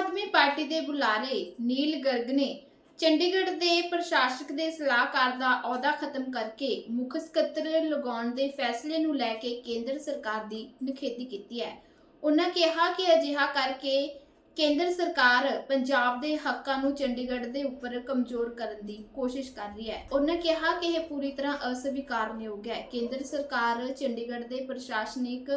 ਆਦਮੀ party ਦੇ ਬੁਲਾਰੇ ਨੀਲ ਗਰਗ ਨੇ ਚੰਡੀਗੜ੍ਹ ਦੇ ਪ੍ਰਸ਼ਾਸਕ ਦੇ ਸਲਾਹਕਾਰ ਦਾ ਅਹੁਦਾ ਖਤਮ ਕਰਕੇ ਮੁੱਖ ਸਕੱਤਰ ਲਗਾਉਣ ਦੇ ਫੈਸਲੇ ਨੂੰ ਲੈ ਕੇ ਕੇਂਦਰ ਸਰਕਾਰ ਦੀ ਨਿਖੇਧੀ ਕੀਤੀ ਹੈ। ਉਹਨਾਂ ਕਿਹਾ ਕਿ ਅਜਿਹਾ ਕਰਕੇ ਕੇਂਦਰ ਸਰਕਾਰ ਪੰਜਾਬ ਦੇ ਹੱਕਾਂ ਨੂੰ ਚੰਡੀਗੜ੍ਹ ਦੇ ਉੱਪਰ ਕਮਜ਼ੋਰ ਕਰਨ ਦੀ ਕੋਸ਼ਿਸ਼ ਕਰ ਰਹੀ ਹੈ। ਉਹਨਾਂ ਕਿਹਾ ਕਿ ਇਹ ਪੂਰੀ ਤਰ੍ਹਾਂ ਅਸਵੀਕਾਰਨਯੋਗ ਹੈ। ਕੇਂਦਰ ਸਰਕਾਰ ਚੰਡੀਗੜ੍ਹ ਦੇ ਪ੍ਰਸ਼ਾਸਨਿਕ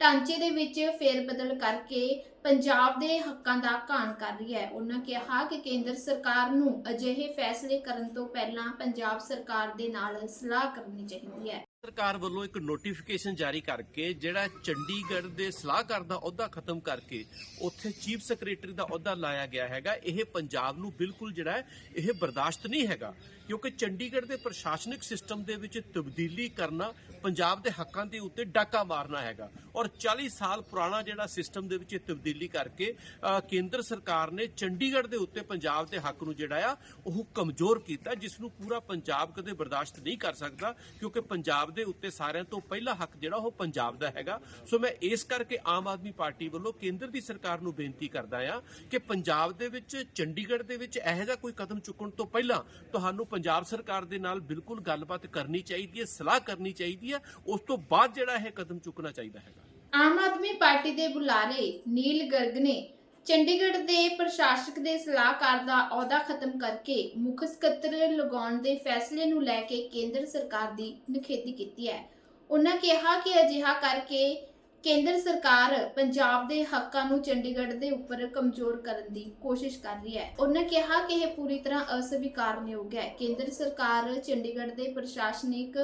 ਢਾਂਚੇ ਦੇ ਵਿੱਚ ਫੇਰਬਦਲ ਕਰਕੇ ਪੰਜਾਬ ਦੇ ਹੱਕਾਂ ਦਾ ਘਾਣ ਕਰ ਰਹੀ ਹੈ। ਉਹਨਾਂ ਕਿਹਾ ਕਿ ਕੇਂਦਰ ਸਰਕਾਰ ਨੂੰ ਅਜਿਹੇ ਫੈਸਲੇ ਕਰਨ ਤੋਂ ਪਹਿਲਾਂ ਪੰਜਾਬ ਸਰਕਾਰ ਦੇ ਨਾਲ ਸਲਾਹ ਕਰਨੀ ਚਾਹੀਦੀ ਹੈ। ਸਰਕਾਰ ਵੱਲੋਂ ਇੱਕ ਨੋਟੀਫਿਕੇਸ਼ਨ ਜਾਰੀ ਕਰਕੇ ਜਿਹੜਾ ਚੰਡੀਗੜ੍ਹ ਦੇ ਸਲਾਹਕਾਰ ਦਾ ਅਹੁਦਾ ਖਤਮ ਕਰਕੇ ਉੱਥੇ ਚੀਫ ਸੈਕਟਰੀ ਦਾ ਅਹੁਦਾ ਲਾਇਆ ਗਿਆ ਹੈਗਾ, ਇਹ ਪੰਜਾਬ ਨੂੰ ਬਿਲਕੁਲ ਜਿਹੜਾ ਇਹ ਬਰਦਾਸ਼ਤ ਨਹੀਂ ਹੈਗਾ। ਕਿਉਂਕਿ ਚੰਡੀਗੜ੍ਹ ਦੇ ਪ੍ਰਸ਼ਾਸਨਿਕ ਸਿਸਟਮ ਦੇ ਵਿੱਚ ਤਬਦੀਲੀ ਕਰਨਾ ਪੰਜਾਬ ਦੇ ਹੱਕਾਂ ਦੇ ਉੱਤੇ ਡਾਕਾ ਮਾਰਨਾ ਹੈਗਾ। ਔਰ 40 ਸਾਲ ਪੁਰਾਣਾ ਜਿਹੜਾ ਸਿਸਟਮ ਦੇ ਵਿੱਚ ਇਹ ਤਬਦੀਲੀ ਕਰਕੇ ਕੇਂਦਰ ਸਰਕਾਰ ਨੇ ਚੰਡੀਗੜ੍ਹ ਦੇ ਉੱਤੇ ਪੰਜਾਬ ਦੇ ਹੱਕ ਨੂੰ ਜਿਹੜਾ ਆ, ਉਹ ਕਮਜ਼ੋਰ ਕੀਤਾ, ਜਿਸ ਨੂੰ ਪੂਰਾ ਪੰਜਾਬ ਕਦੇ ਬਰਦਾਸ਼ਤ ਨਹੀਂ ਕਰ ਸਕਦਾ, ਕਿਉਂਕਿ ਪੰਜਾਬ ਦੇ ਉੱਤੇ ਸਾਰਿਆਂ ਤੋਂ ਪਹਿਲਾ ਹੱਕ ਜਿਹੜਾ ਉਹ ਪੰਜਾਬ ਦਾ ਹੈਗਾ। ਸੋ ਮੈਂ ਇਸ ਕਰਕੇ ਆਮ ਆਦਮੀ ਪਾਰਟੀ ਵੱਲੋਂ ਕੇਂਦਰ ਦੀ ਸਰਕਾਰ ਨੂੰ ਬੇਨਤੀ ਕਰਦਾ ਆ ਕਿ ਪੰਜਾਬ ਦੇ ਵਿੱਚ, ਚੰਡੀਗੜ੍ਹ ਦੇ ਵਿੱਚ ਇਹੋ ਜਿਹਾ ਕੋਈ ਕਦਮ ਚੁੱਕਣ ਤੋਂ ਪਹਿਲਾਂ ਤੁਹਾਨੂੰ ਪੰਜਾਬ ਸਰਕਾਰ ਦੇ ਨਾਲ ਬਿਲਕੁਲ ਗੱਲਬਾਤ ਕਰਨੀ ਚਾਹੀਦੀ ਹੈ, ਸਲਾਹ ਕਰਨੀ ਚਾਹੀਦੀ ਹੈ। ਉਸ ਤੋਂ ਬਾਅਦ ਜਿਹੜਾ ਇਹ ਕਦਮ ਚੁੱਕਣਾ ਚਾਹੀਦਾ ਹੈਗਾ। ਆਮ ਆਦਮੀ ਪਾਰਟੀ ਦੇ ਬੁਲਾਰੇ ਨੀਲ ਗਰਗ ਨੇ ਚੰਡੀਗੜ੍ਹ ਦੇ ਪ੍ਰਸ਼ਾਸਕ ਦੇ ਸਲਾਹਕਾਰ ਦਾ ਅਹੁਦਾ ਖਤਮ ਕਰਕੇ ਮੁੱਖ ਸਕੱਤਰ ਲਗਾਉਣ ਦੇ ਫੈਸਲੇ ਨੂੰ ਲੈ ਕੇ ਕੇਂਦਰ ਸਰਕਾਰ ਦੀ ਨਿਖੇਧੀ ਕੀਤੀ ਹੈ। ਉਹਨਾਂ ਕਿਹਾ ਕਿ ਅਜਿਹਾ ਕਰਕੇ ਕੇਂਦਰ ਸਰਕਾਰ ਪੰਜਾਬ ਦੇ ਹੱਕਾਂ ਨੂੰ ਚੰਡੀਗੜ੍ਹ ਦੇ ਉੱਪਰ ਕਮਜ਼ੋਰ ਕਰਨ ਦੀ ਕੋਸ਼ਿਸ਼ ਕਰ ਰਹੀ ਹੈ। ਉਹਨਾਂ ਕਿਹਾ ਕਿ ਇਹ ਪੂਰੀ ਤਰ੍ਹਾਂ ਅਸਵੀਕਾਰਨਯੋਗ ਹੈ। ਕੇਂਦਰ ਸਰਕਾਰ ਚੰਡੀਗੜ੍ਹ ਦੇ ਪ੍ਰਸ਼ਾਸਨਿਕ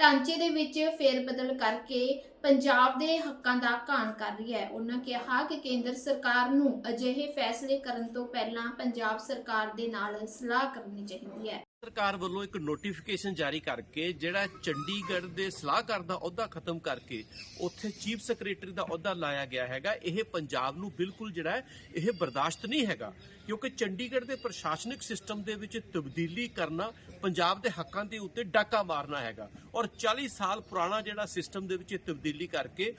ਢਾਂਚੇ ਦੇ ਵਿੱਚ ਫੇਰਬਦਲ ਕਰਕੇ ਪੰਜਾਬ ਦੇ ਹੱਕਾਂ ਦਾ ਘਾਣ ਕਰ ਰਹੀ ਹੈ। ਉਹਨਾਂ ਕਿਹਾ ਕਿ ਕੇਂਦਰ ਸਰਕਾਰ ਨੂੰ ਅਜਿਹੇ ਫੈਸਲੇ ਕਰਨ ਤੋਂ ਪਹਿਲਾਂ ਪੰਜਾਬ ਸਰਕਾਰ ਦੇ ਨਾਲ ਸਲਾਹ ਕਰਨੀ ਚਾਹੀਦੀ ਹੈ। ਸਰਕਾਰ ਵੱਲੋਂ ਇੱਕ ਨੋਟੀਫਿਕੇਸ਼ਨ ਜਾਰੀ ਕਰਕੇ ਜਿਹੜਾ ਚੰਡੀਗੜ੍ਹ ਦੇ ਸਲਾਹਕਾਰ ਦਾ ਅਹੁਦਾ ਖਤਮ ਕਰਕੇ ਉੱਥੇ ਚੀਫ ਸੈਕਟਰੀ ਦਾ ਅਹੁਦਾ ਲਾਇਆ ਗਿਆ ਹੈਗਾ, ਇਹ ਪੰਜਾਬ ਨੂੰ ਬਿਲਕੁਲ ਜਿਹੜਾ ਹੈ, ਇਹ ਬਰਦਾਸ਼ਤ ਨਹੀਂ ਹੈਗਾ। ਕਿਉਂਕਿ ਚੰਡੀਗੜ੍ਹ ਦੇ ਪ੍ਰਸ਼ਾਸਨਿਕ ਸਿਸਟਮ ਦੇ ਵਿੱਚ ਤਬਦੀਲੀ ਕਰਨਾ, ਪੰਜਾਬ ਦੇ ਹੱਕਾਂ ਦੇ ਉੱਤੇ ਡਾਕਾ ਮਾਰਨਾ ਹੈਗਾ। ਔਰ 40 ਸਾਲ ਪੁਰਾਣਾ ਜਿਹੜਾ ਸਿਸਟਮ ਦੇ ਵਿੱਚ ਇਹ ਤਬਦੀਲੀ ਕਰਕੇ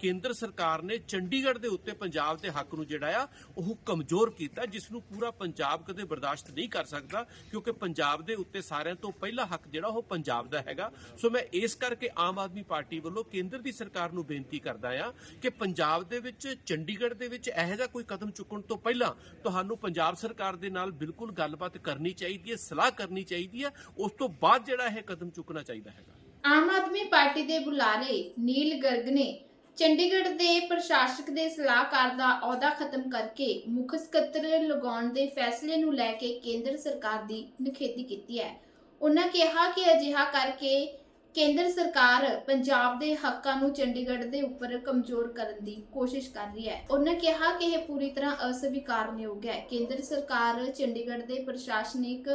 ਕੇਂਦਰ ਸਰਕਾਰ ਨੇ ਚੰਡੀਗੜ੍ਹ ਦੇ ਉੱਤੇ ਪੰਜਾਬ ਦੇ ਹੱਕ ਨੂੰ ਜਿਹੜਾ ਆ, ਉਹ ਕਮਜ਼ੋਰ ਕੀਤਾ, ਜਿਸ ਨੂੰ ਪੂਰਾ ਪੰਜਾਬ ਕਦੇ ਬਰਦਾਸ਼ਤ ਨਹੀਂ ਕਰ ਸਕਦਾ, ਕਿਉਂਕਿ ਪੰਜਾਬ ਦੇ ਉੱਤੇ ਸਾਰਿਆਂ ਤੋਂ ਪਹਿਲਾ ਹੱਕ ਜਿਹੜਾ ਉਹ ਪੰਜਾਬ ਦਾ ਹੈਗਾ। ਸੋ ਮੈਂ ਇਸ ਕਰਕੇ ਆਮ ਆਦਮੀ ਪਾਰਟੀ ਵੱਲੋਂ ਕੇਂਦਰ ਦੀ ਸਰਕਾਰ ਨੂੰ ਬੇਨਤੀ ਕਰਦਾ ਆ ਕਿ ਪੰਜਾਬ ਦੇ ਵਿੱਚ, ਚੰਡੀਗੜ੍ਹ ਦੇ ਵਿੱਚ ਇਹੋ ਜਿਹਾ ਕੋਈ ਕਦਮ ਚੁੱਕਣ ਤੋਂ ਪਹਿਲਾਂ ਤੁਹਾਨੂੰ ਪੰਜਾਬ ਸਰਕਾਰ ਦੇ ਨਾਲ ਬਿਲਕੁਲ ਗੱਲਬਾਤ ਕਰਨੀ ਚਾਹੀਦੀ ਹੈ, ਸਲਾਹ ਕਰਨੀ ਚਾਹੀਦੀ ਹੈ। ਉਸ ਤੋਂ ਬਾਅਦ ਜਿਹੜਾ ਇਹ ਕਦਮ ਚੁੱਕਣਾ ਚਾਹੀਦਾ ਹੈਗਾ। ਆਮ ਆਦਮੀ ਪਾਰਟੀ ਦੇ ਬੁਲਾਰੇ ਨੀਲ ਗਰਗ ਨੇ ਚੰਡੀਗੜ੍ਹ ਦੇ ਪ੍ਰਸ਼ਾਸਕ ਦੇ ਸਲਾਹਕਾਰ ਦਾ ਅਹੁਦਾ ਖਤਮ ਕਰਕੇ ਮੁੱਖ ਸਕੱਤਰ ਲਗਾਉਣ ਦੇ ਫੈਸਲੇ ਨੂੰ ਲੈ ਕੇ ਕੇਂਦਰ ਸਰਕਾਰ ਦੀ ਨਿਖੇਧੀ ਕੀਤੀ ਹੈ। ਉਹਨਾਂ ਕਿਹਾ ਕਿ ਅਜਿਹਾ ਕਰਕੇ ਕੇਂਦਰ ਸਰਕਾਰ ਪੰਜਾਬ ਦੇ ਹੱਕਾਂ ਨੂੰ ਚੰਡੀਗੜ੍ਹ ਦੇ ਉੱਪਰ ਕਮਜ਼ੋਰ ਕਰਨ ਦੀ ਕੋਸ਼ਿਸ਼ ਕਰ ਰਹੀ ਹੈ। ਉਹਨਾਂ ਕਿਹਾ ਕਿ ਇਹ ਪੂਰੀ ਤਰ੍ਹਾਂ ਅਸਵੀਕਾਰਨਯੋਗ ਹੈ। ਕੇਂਦਰ ਸਰਕਾਰ ਚੰਡੀਗੜ੍ਹ ਦੇ ਪ੍ਰਸ਼ਾਸਨਿਕ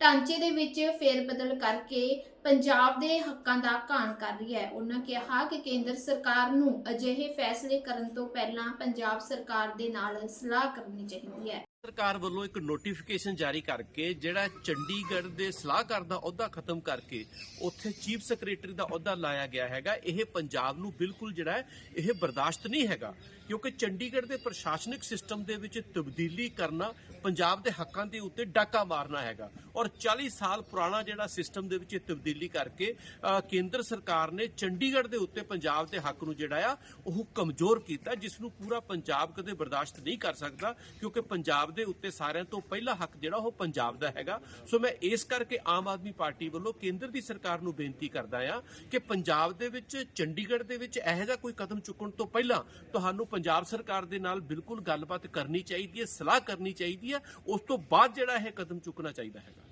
ਢਾਂਚੇ ਦੇ ਵਿੱਚ ਫੇਰਬਦਲ ਕਰਕੇ ਪੰਜਾਬ ਦੇ ਹੱਕਾਂ ਦਾ ਘਾਣ ਕਰ ਰਹੀ ਹੈ। ਉਹਨਾਂ ਕਿਹਾ ਕਿ ਕੇਂਦਰ ਸਰਕਾਰ ਨੂੰ ਅਜਿਹੇ ਫੈਸਲੇ ਕਰਨ ਤੋਂ ਪਹਿਲਾਂ ਪੰਜਾਬ ਸਰਕਾਰ ਦੇ ਨਾਲ ਸਲਾਹ ਕਰਨੀ ਚਾਹੀਦੀ ਹੈ। ਸਰਕਾਰ ਵੱਲੋਂ ਇੱਕ ਨੋਟੀਫਿਕੇਸ਼ਨ ਜਾਰੀ ਕਰਕੇ ਜਿਹੜਾ ਚੰਡੀਗੜ੍ਹ ਦੇ ਸਲਾਹਕਾਰ ਦਾ ਅਹੁਦਾ ਖਤਮ ਕਰਕੇ ਉੱਥੇ ਚੀਫ ਸੈਕਟਰੀ ਦਾ ਅਹੁਦਾ ਲਾਇਆ ਗਿਆ ਹੈਗਾ, ਇਹ ਪੰਜਾਬ ਨੂੰ ਬਿਲਕੁਲ ਜਿਹੜਾ ਹੈ, ਇਹ ਬਰਦਾਸ਼ਤ ਨਹੀਂ ਹੈਗਾ। ਕਿਉਂਕਿ ਚੰਡੀਗੜ੍ਹ ਦੇ ਪ੍ਰਸ਼ਾਸਨਿਕ ਸਿਸਟਮ ਦੇ ਵਿੱਚ ਤਬਦੀਲੀ ਕਰਨਾ, ਪੰਜਾਬ ਦੇ ਹੱਕਾਂ ਦੇ ਉੱਤੇ ਡਾਕਾ ਮਾਰਨਾ ਹੈਗਾ। ਔਰ 40 ਸਾਲ ਪੁਰਾਣਾ ਜਿਹੜਾ ਸਿਸਟਮ ਦੇ ਵਿੱਚ ਇਹ ਤਬਦੀਲੀ ਕਰਕੇ ਕੇਂਦਰ ਸਰਕਾਰ ਨੇ ਚੰਡੀਗੜ੍ਹ ਦੇ ਉੱਤੇ ਪੰਜਾਬ ਦੇ ਹੱਕ ਨੂੰ ਜਿਹੜਾ ਆ, ਉਹ ਕਮਜ਼ੋਰ ਕੀਤਾ, ਜਿਸ ਨੂੰ ਪੂਰਾ ਪੰਜਾਬ ਕਦੇ ਬਰਦਾਸ਼ਤ ਨਹੀਂ ਕਰ ਸਕਦਾ, ਕਿਉਂਕਿ ਪੰਜਾਬ ਪੰਜਾਬ ਦੇ ਉੱਤੇ ਸਾਰਿਆਂ ਤੋਂ ਪਹਿਲਾ ਹੱਕ ਜਿਹੜਾ ਉਹ ਪੰਜਾਬ ਦਾ ਹੈਗਾ। ਸੋ ਮੈਂ ਇਸ ਕਰਕੇ ਆਮ ਆਦਮੀ ਪਾਰਟੀ ਵੱਲੋਂ ਕੇਂਦਰ ਦੀ ਸਰਕਾਰ ਨੂੰ ਬੇਨਤੀ ਕਰਦਾ ਆ ਕਿ ਪੰਜਾਬ ਦੇ ਵਿੱਚ, ਚੰਡੀਗੜ੍ਹ ਦੇ ਵਿੱਚ ਇਹੋ ਜਿਹਾ ਕੋਈ ਕਦਮ ਚੁੱਕਣ ਤੋਂ ਪਹਿਲਾਂ ਤੁਹਾਨੂੰ ਪੰਜਾਬ ਸਰਕਾਰ ਦੇ ਨਾਲ ਬਿਲਕੁਲ ਗੱਲਬਾਤ ਕਰਨੀ ਚਾਹੀਦੀ ਹੈ, ਸਲਾਹ ਕਰਨੀ ਚਾਹੀਦੀ ਹੈ। ਉਸ ਤੋਂ ਬਾਅਦ ਜਿਹੜਾ ਇਹ ਕਦਮ ਚੁੱਕਣਾ ਚਾਹੀਦਾ ਹੈਗਾ।